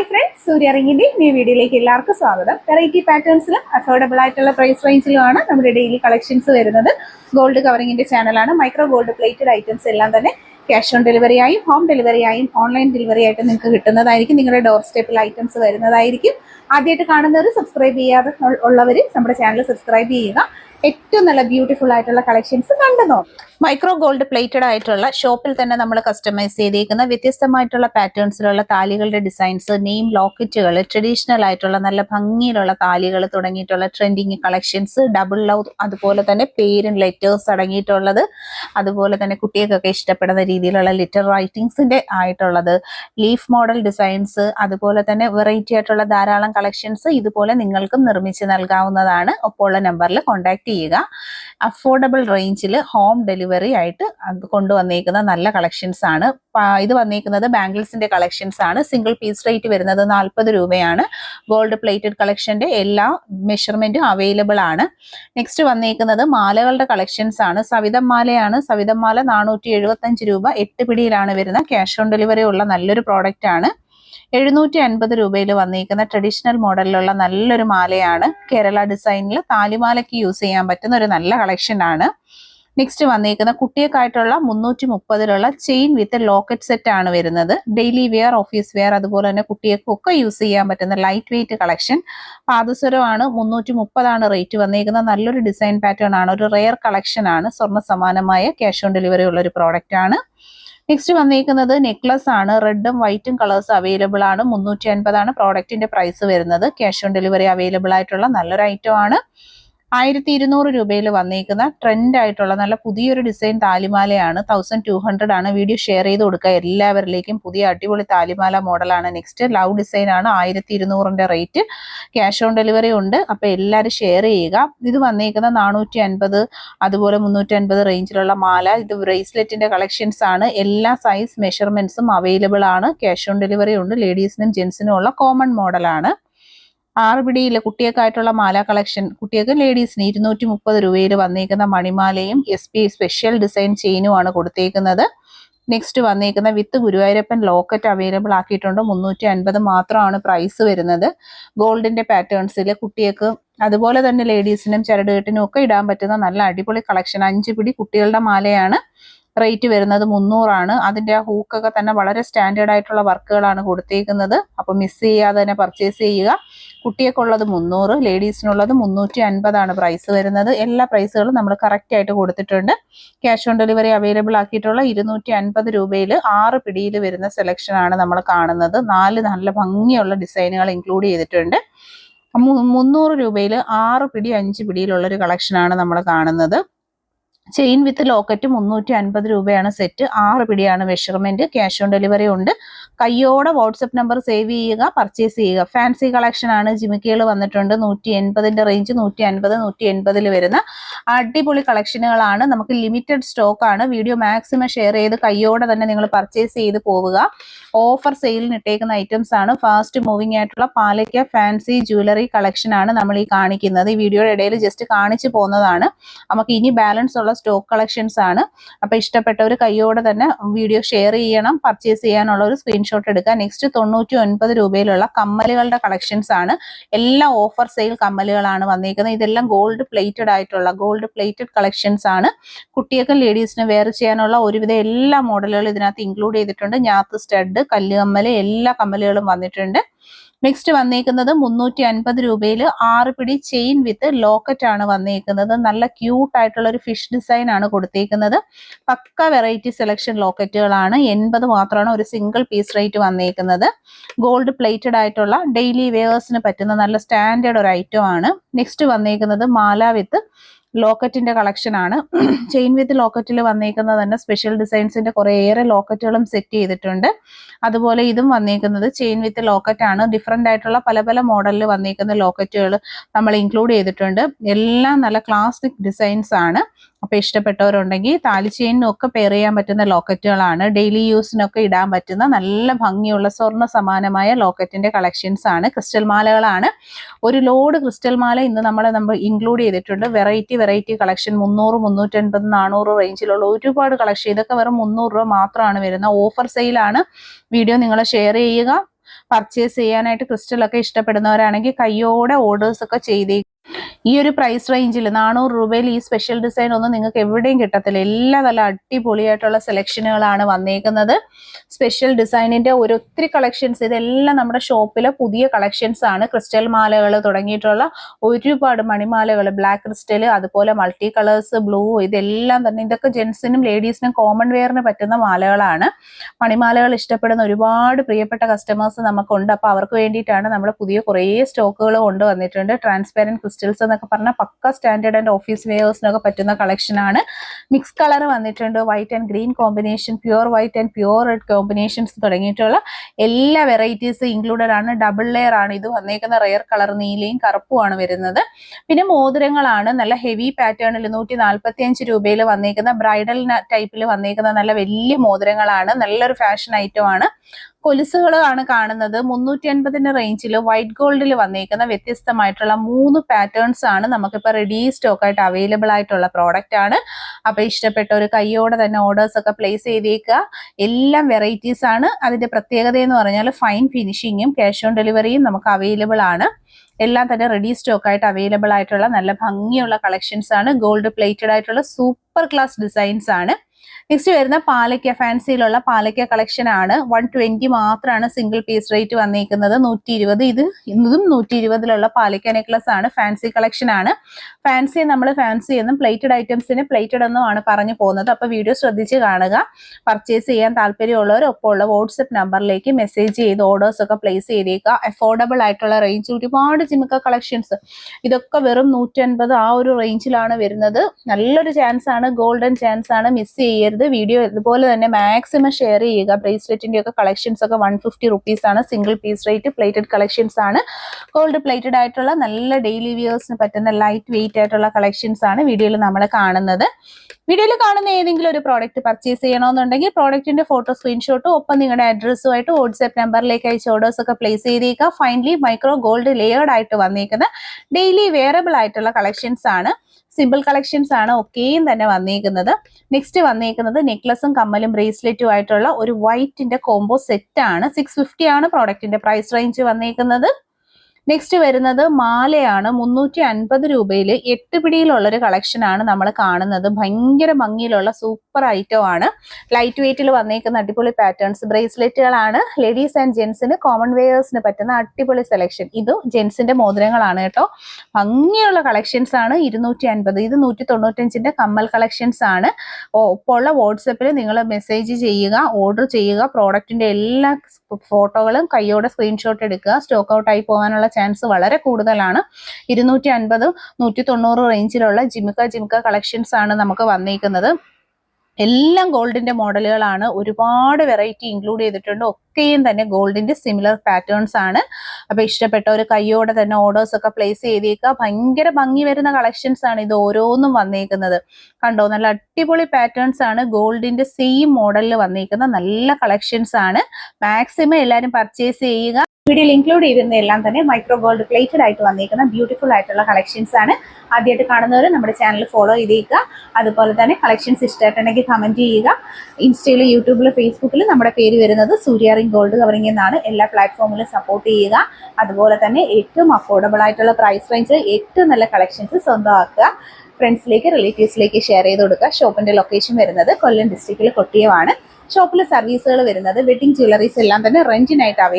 Hi friends സൂര്യ റിങ്ങിന്റെ new വീഡിയോയിലേക്ക് എല്ലാവർക്കും സ്വാഗതം. വെറൈറ്റി പാറ്റേൺസിലും അഫോർഡബിൾ ആയിട്ടുള്ള പ്രൈസ് റേഞ്ചിലുമാണ് നമ്മുടെ ഡെയിലി കളക്ഷൻസ് വരുന്നത്. ഗോൾഡ് കവറിങ്ങിന്റെ ചാനലാണ് മൈക്രോ ഗോൾഡ് പ്ലേറ്റഡ് ഐറ്റംസ് എല്ലാം തന്നെ ക്യാഷ് ഓൺ ഡെലിവറി ആയും ഹോം ഡെലിവറി ആയും ഓൺലൈൻ ഡെലിവറി ആയിട്ട് നിങ്ങൾക്ക് കിട്ടുന്നതായിരിക്കും. നിങ്ങളുടെ ഡോർ സ്റ്റെപ്പിൽ ഐറ്റംസ് വരുന്നതായിരിക്കും. ആദ്യമായിട്ട് കാണുന്നവർ സബ്സ്ക്രൈബ് ചെയ്യാതെ ഉള്ളവർ നമ്മുടെ ചാനൽ സബ്സ്ക്രൈബ് ചെയ്യുക. ഏറ്റവും നല്ല ബ്യൂട്ടിഫുൾ ആയിട്ടുള്ള കളക്ഷൻസ് കണ്ടു നോക്കാം. മൈക്രോ ഗോൾഡ് പ്ലേറ്റഡ് ആയിട്ടുള്ള ഷോപ്പിൽ തന്നെ നമ്മൾ കസ്റ്റമൈസ് ചെയ്തേക്കുന്ന വ്യത്യസ്തമായിട്ടുള്ള പാറ്റേൺസിലുള്ള താലികളുടെ ഡിസൈൻസ് നെയിം ലോക്കറ്റുകൾ ട്രഡീഷണൽ ആയിട്ടുള്ള നല്ല ഭംഗിയിലുള്ള താലികൾ തുടങ്ങിയിട്ടുള്ള ട്രെൻഡിങ് കളക്ഷൻസ് ഡബിൾ ലവ് അതുപോലെ തന്നെ പേരും ലെറ്റേഴ്സ് അടങ്ങിയിട്ടുള്ളത്. അതുപോലെ തന്നെ കുട്ടികൾക്കൊക്കെ ഇഷ്ടപ്പെടുന്ന രീതിയിലുള്ള ലിറ്റർ റൈറ്റിംഗ്സിന്റെ ആയിട്ടുള്ളത്. ലീഫ് മോഡൽ ഡിസൈൻസ് അതുപോലെ തന്നെ വെറൈറ്റി ആയിട്ടുള്ള ധാരാളം കളക്ഷൻസ് ഇതുപോലെ നിങ്ങൾക്കും നിർമ്മിച്ച് നൽകാവുന്നതാണ്. ഒപ്പമുള്ള നമ്പറിൽ കോൺടാക്ട് ചെയ്യുക. അഫോർഡബിൾ റേഞ്ചിൽ ഹോം ഡെലിവറി ആയിട്ട് കൊണ്ടുവന്നേക്കുന്ന നല്ല കളക്ഷൻസ് ആണ്. ഇത് വന്നേക്കുന്നത് ബാംഗിൾസിന്റെ കളക്ഷൻസ് ആണ്. സിംഗിൾ പീസ് റേറ്റ് വരുന്നത് നാൽപ്പത് രൂപയാണ്. ഗോൾഡ് പ്ലേറ്റഡ് കളക്ഷന്റെ എല്ലാ മെഷർമെന്റും അവൈലബിൾ ആണ്. നെക്സ്റ്റ് വന്നേക്കുന്നത് മാലകളുടെ കളക്ഷൻസ് ആണ്. സവിതം മാലയാണ്. സവിതം മാല നാനൂറ്റി രൂപ എട്ട് പിടിയിലാണ് വരുന്ന ക്യാഷ് ഓൺ ഡെലിവറി ഉള്ള നല്ലൊരു പ്രോഡക്റ്റ് ആണ്. എഴുന്നൂറ്റി അൻപത് രൂപയിൽ വന്നിരിക്കുന്ന ട്രഡീഷണൽ മോഡലിലുള്ള നല്ലൊരു മാലയാണ്. കേരള ഡിസൈനിൽ താലിമാലയ്ക്ക് യൂസ് ചെയ്യാൻ പറ്റുന്ന ഒരു നല്ല കളക്ഷനാണ് നെക്സ്റ്റ് വന്നിരിക്കുന്ന കുട്ടികൾക്കായിട്ടുള്ള മുന്നൂറ്റി മുപ്പതിലുള്ള ചെയിൻ വിത്ത് ലോക്കറ്റ് സെറ്റ് ആണ് വരുന്നത്. ഡെയിലി വെയർ ഓഫീസ് വെയർ അതുപോലെ തന്നെ കുട്ടികൾക്കൊക്കെ യൂസ് ചെയ്യാൻ പറ്റുന്ന ലൈറ്റ് വെയിറ്റ് കളക്ഷൻ പാദസരമാണ് മുന്നൂറ്റി മുപ്പതാണ് റേറ്റ് വന്നിരിക്കുന്നത് നല്ലൊരു ഡിസൈൻ പാറ്റേൺ ആണ്. ഒരു റെയർ കളക്ഷൻ ആണ്. സ്വർണ സമാനമായ ക്യാഷ് ഓൺ ഡെലിവറി ഉള്ള ഒരു പ്രോഡക്റ്റ് ആണ്. നെക്സ്റ്റ് വന്നിരിക്കുന്നത് നെക്ലസ് ആണ്. റെഡും വൈറ്റും കളേഴ്സ് അവൈലബിൾ ആണ്. മുന്നൂറ്റി അൻപതാണ് പ്രോഡക്റ്റിന്റെ പ്രൈസ് വരുന്നത്. ക്യാഷ് ഓൺ ഡെലിവറി അവൈലബിൾ ആയിട്ടുള്ള നല്ലൊരു ഐറ്റം ആണ്. ആയിരത്തി ഇരുന്നൂറ് രൂപയിൽ വന്നിരിക്കുന്ന ട്രെൻഡ് ആയിട്ടുള്ള നല്ല പുതിയൊരു ഡിസൈൻ താലിമാലയാണ് തൗസൻഡ് ടു ഹൺഡ്രഡ് ആണ്. വീഡിയോ ഷെയർ ചെയ്ത് കൊടുക്കുക. എല്ലാവരിലേക്കും പുതിയ അടിപൊളി താലിമാല മോഡലാണ് നെക്സ്റ്റ് ലവ് ഡിസൈൻ ആണ്. ആയിരത്തി ഇരുന്നൂറിന്റെ റേറ്റ് ക്യാഷ് ഓൺ ഡെലിവറി ഉണ്ട്. അപ്പോൾ എല്ലാവരും ഷെയർ ചെയ്യുക. ഇത് വന്നേക്കുന്ന നാനൂറ്റി അൻപത് അതുപോലെ മുന്നൂറ്റി അൻപത് റേഞ്ചിലുള്ള മാല. ഇത് ബ്രേസ്ലെറ്റിന്റെ കളക്ഷൻസ് ആണ്. എല്ലാ സൈസ് മെഷർമെന്റ്സും അവൈലബിൾ ആണ്. ക്യാഷ് ഓൺ ഡെലിവറി ഉണ്ട്. ലേഡീസിനും ജെൻസിനും ഉള്ള കോമൺ മോഡലാണ് ആറ് പിടിയിലെ കുട്ടികൾക്കായിട്ടുള്ള മാല കളക്ഷൻ. കുട്ടികൾക്ക് ലേഡീസിന് ഇരുന്നൂറ്റി മുപ്പത് രൂപയിൽ വന്നേക്കുന്ന മണിമാലയും എസ് പി സ്പെഷ്യൽ ഡിസൈൻ ചെയിനുമാണ് കൊടുത്തേക്കുന്നത്. നെക്സ്റ്റ് വന്നേക്കുന്ന വിത്ത് ഗുരുവായൂരപ്പൻ ലോക്കറ്റ് അവൈലബിൾ ആക്കിയിട്ടുണ്ട്. മുന്നൂറ്റി അൻപത് മാത്രമാണ് പ്രൈസ് വരുന്നത്. ഗോൾഡിന്റെ പാറ്റേൺസിൽ കുട്ടികൾക്ക് അതുപോലെ തന്നെ ലേഡീസിനും ചരടുകെട്ടിനും ഒക്കെ ഇടാൻ പറ്റുന്ന നല്ല അടിപൊളി കളക്ഷൻ അഞ്ച് പിടി കുട്ടികളുടെ മാലയാണ്. റേറ്റ് വരുന്നത് മുന്നൂറാണ്. അതിന്റെ ആ ഹൂക്കൊക്കെ തന്നെ വളരെ സ്റ്റാൻഡേർഡ് ആയിട്ടുള്ള വർക്കുകളാണ് കൊടുത്തേക്കുന്നത്. അപ്പോൾ മിസ് ചെയ്യാതെ തന്നെ പർച്ചേസ് ചെയ്യുക. കുട്ടിയൊക്കെയുള്ളത് മുന്നൂറ് ലേഡീസിനുള്ളത് മുന്നൂറ്റി അൻപതാണ് പ്രൈസ് വരുന്നത്. എല്ലാ പ്രൈസുകളും നമ്മൾ കറക്റ്റ് ആയിട്ട് കൊടുത്തിട്ടുണ്ട്. ക്യാഷ് ഓൺ ഡെലിവറി അവൈലബിൾ ആക്കിയിട്ടുള്ള ഇരുന്നൂറ്റി അൻപത് രൂപയിൽ ആറ് പിടിയിൽ വരുന്ന സെലക്ഷനാണ് നമ്മൾ കാണുന്നത്. നാല് നല്ല ഭംഗിയുള്ള ഡിസൈനുകൾ ഇൻക്ലൂഡ് ചെയ്തിട്ടുണ്ട്. മുന്നൂറ് രൂപയിൽ ആറ് പിടി അഞ്ച് പിടിയിലുള്ളൊരു കളക്ഷനാണ് നമ്മൾ കാണുന്നത്. ചെയിൻ വിത്ത് ലോക്കറ്റ് മുന്നൂറ്റി അൻപത് രൂപയാണ് സെറ്റ്. ആറ് പിടിയാണ് മെഷർമെന്റ്. ക്യാഷ് ഓൺ ഡെലിവറി ഉണ്ട്. കയ്യോടെ വാട്സപ്പ് നമ്പർ സേവ് ചെയ്യുക പർച്ചേസ് ചെയ്യുക. ഫാൻസി കളക്ഷൻ ആണ് ജിമിക്കുകൾ വന്നിട്ടുണ്ട്. നൂറ്റി എൺപതിന്റെ റേഞ്ച് നൂറ്റി അൻപത് നൂറ്റി എൺപതിൽ വരുന്ന അടിപൊളി കളക്ഷനുകളാണ്. നമുക്ക് ലിമിറ്റഡ് സ്റ്റോക്ക് ആണ്. വീഡിയോ മാക്സിമം ഷെയർ ചെയ്ത് കയ്യോടെ തന്നെ നിങ്ങൾ പർച്ചേസ് ചെയ്ത് പോവുക. ഓഫർ സെയിലിന് ഇട്ടേക്കുന്ന ഐറ്റംസ് ആണ്. ഫാസ്റ്റ് മൂവിംഗ് ആയിട്ടുള്ള പാലയ്ക്ക ഫാൻസി ജ്വല്ലറി കളക്ഷൻ ആണ് നമ്മൾ ഈ കാണിക്കുന്നത്. ഈ വീഡിയോയുടെ ഇടയിൽ ജസ്റ്റ് കാണിച്ചു പോകുന്നതാണ്. നമുക്ക് ഇനി ബാലൻസ് ഉള്ള സ്റ്റോക്ക് കളക്ഷൻസ് ആണ്. അപ്പൊ ഇഷ്ടപ്പെട്ടവർ കയ്യോടെ തന്നെ വീഡിയോ ഷെയർ ചെയ്യണം. പർച്ചേസ് ചെയ്യാനുള്ള ഒരു സ്ക്രീൻഷോട്ട് എടുക്കുക. നെക്സ്റ്റ് തൊണ്ണൂറ്റി ഒൻപത് രൂപയിലുള്ള കമ്മലുകളുടെ കളക്ഷൻസ് ആണ്. എല്ലാം ഓഫർ സെയിൽ കമ്മലുകളാണ് വന്നിരിക്കുന്നത് ഇതെല്ലാം ഗോൾഡ് പ്ലേറ്റഡ് ആയിട്ടുള്ള ഗോൾഡ് പ്ലേറ്റഡ് കളക്ഷൻസ് ആണ്. കുട്ടികൾക്കും ലേഡീസിനും വെയർ ചെയ്യാനുള്ള ഒരുവിധ എല്ലാ മോഡലുകളും ഇതിനകത്ത് ഇൻക്ലൂഡ് ചെയ്തിട്ടുണ്ട്. ഞാത്ത് സ്റ്റഡ് കല്ല് കമ്മൽ എല്ലാ കമ്മലുകളും വന്നിട്ടുണ്ട്. നെക്സ്റ്റ് വന്നേക്കുന്നത് മുന്നൂറ്റി അൻപത് രൂപയിൽ ആറ് പിടി ചെയിൻ വിത്ത് ലോക്കറ്റ് ആണ് വന്നേക്കുന്നത്. നല്ല ക്യൂട്ട് ആയിട്ടുള്ള ഒരു ഫിഷ് ഡിസൈൻ ആണ് കൊടുത്തേക്കുന്നത്. പക്ക വെറൈറ്റി സെലക്ഷൻ ലോക്കറ്റുകളാണ്. എൺപത് മാത്രമാണ് ഒരു സിംഗിൾ പീസ് റേറ്റ് വന്നേക്കുന്നത്. ഗോൾഡ് പ്ലേറ്റഡ് ആയിട്ടുള്ള ഡെയിലി വെയേഴ്സിന് പറ്റുന്ന നല്ല സ്റ്റാൻഡേർഡ് ഒരു ഐറ്റം ആണ്. നെക്സ്റ്റ് വന്നേക്കുന്നത് മാല വിത്ത് ലോക്കറ്റിന്റെ കളക്ഷൻ ആണ്. ചെയിൻ വിത്ത് ലോക്കറ്റിൽ വന്നേക്കുന്നത് തന്നെ സ്പെഷ്യൽ ഡിസൈൻസിന്റെ കുറേയേറെ ലോക്കറ്റുകളും സെറ്റ് ചെയ്തിട്ടുണ്ട്. അതുപോലെ ഇതും വന്നേക്കുന്നത് ചെയിൻ വിത്ത് ലോക്കറ്റ് ആണ്. ഡിഫറെന്റ് ആയിട്ടുള്ള പല പല മോഡലിൽ വന്നേക്കുന്ന ലോക്കറ്റുകൾ നമ്മൾ ഇൻക്ലൂഡ് ചെയ്തിട്ടുണ്ട്. എല്ലാം നല്ല ക്ലാസിക് ഡിസൈൻസ് ആണ്. അപ്പൊ ഇഷ്ടപ്പെട്ടവരുണ്ടെങ്കിൽ താലി ചെയിനും ഒക്കെ പെയർ ചെയ്യാൻ പറ്റുന്ന ലോക്കറ്റുകളാണ്. ഡെയിലി യൂസിനൊക്കെ ഇടാൻ പറ്റുന്ന നല്ല ഭംഗിയുള്ള സ്വർണ സമാനമായ ലോക്കറ്റിന്റെ കളക്ഷൻസ് ആണ് ക്രിസ്റ്റൽ മാലകളാണ്. ഒരു ലോഡ് ക്രിസ്റ്റൽ മാല ഇന്ന് നമ്മൾ നമ്മൾ ഇൻക്ലൂഡ് ചെയ്തിട്ടുണ്ട്. വെറൈറ്റി വെറൈറ്റി കളക്ഷൻ മുന്നൂറ് മുന്നൂറ്റൻപത് നാനൂറ് റേഞ്ചിലുള്ള ഒരുപാട് കളക്ഷൻ ഇതൊക്കെ വെറും മുന്നൂറ് രൂപ മാത്രമാണ് വരുന്ന ഓഫർ സെയിലാണ് വീഡിയോ നിങ്ങൾ ഷെയർ ചെയ്യുക. പർച്ചേസ് ചെയ്യാനായിട്ട് ക്രിസ്റ്റലൊക്കെ ഇഷ്ടപ്പെടുന്നവരാണെങ്കിൽ കയ്യോടെ ഓർഡേഴ്സ് ഒക്കെ ചെയ്തേ ഈ ഒരു പ്രൈസ് റേഞ്ചിൽ നാനൂറ് രൂപയിൽ ഈ സ്പെഷ്യൽ ഡിസൈൻ ഒന്നും നിങ്ങൾക്ക് എവിടെയും കിട്ടത്തില്ല. എല്ലാ നല്ല അടിപൊളിയായിട്ടുള്ള സെലക്ഷനുകളാണ് വന്നേക്കുന്നത്. സ്പെഷ്യൽ ഡിസൈനിന്റെ ഒരു ഒത്തിരി കളക്ഷൻസ് ഇതെല്ലാം നമ്മുടെ ഷോപ്പിലെ പുതിയ കളക്ഷൻസ് ആണ്. ക്രിസ്റ്റൽ മാലകൾ തുടങ്ങിയിട്ടുള്ള ഒരുപാട് മണിമാലകൾ ബ്ലാക്ക് ക്രിസ്റ്റൽ അതുപോലെ മൾട്ടി കളേഴ്സ് ബ്ലൂ ഇതെല്ലാം തന്നെ. ഇതൊക്കെ ജെൻസിനും ലേഡീസിനും കോമൺ വെയറിന് പറ്റുന്ന മാലകളാണ്. മണിമാലകൾ ഇഷ്ടപ്പെടുന്ന ഒരുപാട് പ്രിയപ്പെട്ട കസ്റ്റമേഴ്സ് നമുക്കുണ്ട്. അപ്പോൾ അവർക്ക് വേണ്ടിയിട്ടാണ് നമ്മൾ പുതിയ കുറേ സ്റ്റോക്കുകൾ കൊണ്ടുവന്നിട്ടുണ്ട്. ട്രാൻസ്പെറന്റ് ക്രിസ്റ്റൽസ് എന്നൊക്കെ പറഞ്ഞാൽ പക്ക സ്റ്റാൻഡേർഡ് ആൻഡ് ഓഫീസ് വെയേഴ്സിനൊക്കെ പറ്റുന്ന കളക്ഷനാണ് മിക്സ് കളർ വന്നിട്ടുണ്ട്. White and green combination pure white and pure red combinations തുടങ്ങിയിട്ടുള്ള എല്ലാ വെറൈറ്റീസ് ഇൻക്ലൂഡഡ് ആണ്. ഡബിൾ ലെയർ ആണ് ഇത് വന്നേക്കുന്ന റെയർ കളർ നീലയും കറുപ്പുമാണ് വരുന്നത്. പിന്നെ മോതിരങ്ങളാണ്. നല്ല ഹെവി പാറ്റേണിൽ നൂറ്റി നാൽപ്പത്തി അഞ്ച് രൂപയിൽ വന്നേക്കുന്ന ബ്രൈഡൽ ടൈപ്പിൽ വന്നേക്കുന്ന നല്ല വലിയ മോതിരങ്ങളാണ്. നല്ലൊരു ഫാഷൻ ഐറ്റം ആണ്. കൊലുസുകളാണ് കാണുന്നത്. മുന്നൂറ്റി അൻപതിന്റെ റേഞ്ചിൽ വൈറ്റ് ഗോൾഡിൽ വന്നേക്കുന്ന വ്യത്യസ്തമായിട്ടുള്ള മൂന്ന് പാറ്റേൺസ് ആണ് നമുക്കിപ്പോൾ റെഡി സ്റ്റോക്ക് ആയിട്ട് അവൈലബിൾ ആയിട്ടുള്ള പ്രോഡക്റ്റ് ആണ്. അപ്പൊ ഇഷ്ടപ്പെട്ട ഒരു കൈയോടെ തന്നെ ഓർഡേഴ്സ് ഒക്കെ പ്ലേസ് ചെയ്തേക്കുക. എല്ലാം വെറൈറ്റീസ് ആണ്. അതിന്റെ പ്രത്യേകത എന്ന് പറഞ്ഞാൽ ഫൈൻ ഫിനിഷിങ്ങും ക്യാഷ് ഓൺ ഡെലിവറിയും നമുക്ക് അവൈലബിൾ ആണ്. എല്ലാം തന്നെ റെഡി സ്റ്റോക്ക് ആയിട്ട് അവൈലബിൾ ആയിട്ടുള്ള നല്ല ഭംഗിയുള്ള കളക്ഷൻസ് ആണ്. ഗോൾഡ് പ്ലേറ്റഡ് ആയിട്ടുള്ള സൂപ്പർ ക്ലാസ് ഡിസൈൻസ് ആണ്. നെക്സ്റ്റ് വരുന്ന പാലക്ക ഫാൻസിയിലുള്ള പാലക്ക കളക്ഷൻ ആണ്. വൺ ട്വന്റി മാത്രമാണ് സിംഗിൾ പീസ് റേറ്റ് വന്നിരിക്കുന്നത് നൂറ്റി ഇരുപത് ഇത് ഇന്നതും നൂറ്റി ഇരുപതിലുള്ള പാലക്ക നെക്ലസ് ആണ്. ഫാൻസി കളക്ഷൻ ആണ്. ഫാൻസി നമ്മൾ ഫാൻസി എന്നും പ്ലേറ്റഡ് ഐറ്റംസിന് പ്ലേറ്റഡ് എന്നും ആണ് പറഞ്ഞു പോകുന്നത്. അപ്പൊ വീഡിയോ ശ്രദ്ധിച്ച് കാണുക. പർച്ചേസ് ചെയ്യാൻ താല്പര്യമുള്ളവർ ഉള്ള വാട്സപ്പ് നമ്പറിലേക്ക് മെസ്സേജ് ചെയ്ത് ഓർഡേഴ്സ് ഒക്കെ പ്ലേസ് ചെയ്തേക്കുക. അഫോർഡബിൾ ആയിട്ടുള്ള റേഞ്ച് ഒരുപാട് ജിമിക്ക കളക്ഷൻസ് ഇതൊക്കെ വെറും നൂറ്റൻപത് ആ ഒരു റേഞ്ചിലാണ് വരുന്നത്. നല്ലൊരു ചാൻസ് ആണ്. ഗോൾഡൻ ചാൻസ് ആണ്. മിസ് ചെയ്യരുത്. വീഡിയോ ഇതുപോലെ തന്നെ മാക്സിമം ഷെയർ ചെയ്യുക. ബ്രേസ്ലെറ്റിന്റെ ഒക്കെ കളക്ഷൻസ് ഒക്കെ വൺ ഫിഫ്റ്റി റുപ്പീസ് ആണ്. Single piece rate plated collections ആണ്. ഗോൾഡ് പ്ലേറ്റഡ് ആയിട്ടുള്ള നല്ല ഡെയിലി വ്യൂവേഴ്സിന് പറ്റുന്ന ലൈറ്റ് വെയിറ്റ് ആയിട്ടുള്ള കളക്ഷൻസ് ആണ് വീഡിയോയിൽ നമ്മൾ കാണുന്നത്. വീഡിയോയിൽ കാണുന്ന ഏതെങ്കിലും ഒരു പ്രോഡക്റ്റ് പർച്ചേസ് ചെയ്യണമെന്നുണ്ടെങ്കിൽ പ്രോഡക്റ്റിന്റെ ഫോട്ടോ സ്ക്രീൻഷോട്ടും ഒപ്പം നിങ്ങളുടെ അഡ്രസ്സുമായിട്ട് വാട്സ്ആപ്പ് നമ്പറിലേക്ക് അയച്ച ഓർഡേഴ്സ് ഒക്കെ പ്ലേസ് ചെയ്തേക്കുക. ഫൈനലി മൈക്രോ ഗോൾഡ് ലേയേർഡ് ആയിട്ട് വന്നേക്കുന്ന. ഡെയിലി വെയറബിൾ ആയിട്ടുള്ള കളക്ഷൻസ് ആണ്. സിമ്പിൾ കളക്ഷൻസ് ആണ് ഒക്കെയും തന്നെ വന്നേക്കുന്നത്. നെക്സ്റ്റ് വന്നേക്കുന്നത് നെക്ലസും കമ്മലും ബ്രേസ്ലെറ്റും ആയിട്ടുള്ള ഒരു വൈറ്റിന്റെ കോംബോ സെറ്റ് ആണ്. സിക്സ് ഫിഫ്റ്റി ആണ് പ്രോഡക്റ്റിന്റെ പ്രൈസ് റേഞ്ച് വന്നേക്കുന്നത്. നെക്സ്റ്റ് വരുന്നത് മാലയാണ്. മുന്നൂറ്റി അൻപത് രൂപയിൽ എട്ട് പിടിയിലുള്ള ഒരു കളക്ഷൻ ആണ് നമ്മൾ കാണുന്നത്. ഭയങ്കര ഭംഗിയിലുള്ള സൂപ്പർ ഐറ്റം ആണ്. ലൈറ്റ് വെയിറ്റിൽ വന്നേക്കുന്ന അടിപൊളി പാറ്റേൺസ് ബ്രേസ്ലെറ്റുകളാണ് ലേഡീസ് ആൻഡ് ജെൻസിന് കോമൺ വെയേഴ്സിന് പറ്റുന്ന അടിപൊളി സെലക്ഷൻ ഇത് ജെൻസിന്റെ മോതിരങ്ങളാണ് കേട്ടോ. ഭംഗിയുള്ള കളക്ഷൻസ് ആണ്. ഇരുന്നൂറ്റി അൻപത് ഇത് നൂറ്റി തൊണ്ണൂറ്റഞ്ചിന്റെ കമ്മൽ കളക്ഷൻസ് ആണ്. ഒപ്പമുള്ള വാട്സപ്പിൽ നിങ്ങൾ മെസ്സേജ് ചെയ്യുക ഓർഡർ ചെയ്യുക പ്രോഡക്റ്റിന്റെ എല്ലാ ഫോട്ടോകളും കൈയോടെ സ്ക്രീൻഷോട്ട് എടുക്കുക സ്റ്റോക്ക് ഔട്ട് ആയി പോകാനുള്ള ചാൻസ് വളരെ കൂടുതലാണ്. ഇരുന്നൂറ്റി അൻപത് നൂറ്റി തൊണ്ണൂറ് റേഞ്ചിലുള്ള ജിമിക്ക ജിമിക്ക കളക്ഷൻസ് ആണ് നമുക്ക് വന്നിരിക്കുന്നത് എല്ലാം ഗോൾഡിന്റെ മോഡലുകളാണ്. ഒരുപാട് വെറൈറ്റി ഇൻക്ലൂഡ് ചെയ്തിട്ടുണ്ട്. ഒക്കെയും തന്നെ ഗോൾഡിന്റെ സിമിലർ പാറ്റേൺസ് ആണ്. അപ്പൊ ഇഷ്ടപ്പെട്ട ഒരു കൈയോടെ തന്നെ ഓർഡേഴ്സ് ഒക്കെ പ്ലേസ് ചെയ്തേക്കുക ഭയങ്കര ഭംഗി വരുന്ന കളക്ഷൻസ് ആണ് ഇത് ഓരോന്നും വന്നേക്കുന്നത്. കണ്ടോ? നല്ല അടിപൊളി പാറ്റേൺസ് ആണ് ഗോൾഡിന്റെ സെയിം മോഡലിൽ വന്നേക്കുന്ന നല്ല കളക്ഷൻസ് ആണ്. മാക്സിമം എല്ലാവരും പർച്ചേസ് ചെയ്യുക. വീഡിയോയിൽ ഇൻക്ലൂഡ് ചെയ്തിരുന്ന എല്ലാം തന്നെ മൈക്രോ ഗോൾഡ് പ്ലേറ്റഡ് ആയിട്ട് വന്നിരിക്കുന്ന ബ്യൂട്ടിഫുൾ ആയിട്ടുള്ള കളക്ഷൻസ് ആണ്. ആദ്യമായിട്ട് കാണുന്നവർ നമ്മുടെ ചാനൽ ഫോളോ ചെയ്തേക്കുക അതുപോലെ തന്നെ കളക്ഷൻസ് ഇഷ്ടമായിട്ടുണ്ടെങ്കിൽ കമന്റ് ചെയ്യുക. ഇൻസ്റ്റയിൽ യൂട്യൂബിലും ഫേസ്ബുക്കിലും നമ്മുടെ പേര് വരുന്നത് സൂര്യ റിംഗ് ഗോൾഡ് കവറിംഗ് എന്നാണ്. എല്ലാ പ്ലാറ്റ്ഫോമിലും സപ്പോർട്ട് ചെയ്യുക. അതുപോലെ തന്നെ ഏറ്റവും അഫോർഡബിൾ ആയിട്ടുള്ള പ്രൈസ് റേഞ്ച് ഏറ്റവും നല്ല കളക്ഷൻസ് സ്വന്തമാക്കുക. ഫ്രണ്ട്സിലേക്ക് റിലേറ്റീവ്സിലേക്ക് ഷെയർ ചെയ്ത് കൊടുക്കുക. ഷോപ്പിന്റെ ലൊക്കേഷൻ വരുന്നത് കൊല്ലം ഡിസ്ട്രിക്റ്റിൽ കൊട്ടിയമാണ് ഷോപ്പിലെ സർവീസുകൾ വരുന്നത് വെഡിങ് ജ്വല്ലറീസ് എല്ലാം തന്നെ റെന്റിനായിട്ട് അവൈലബിൾ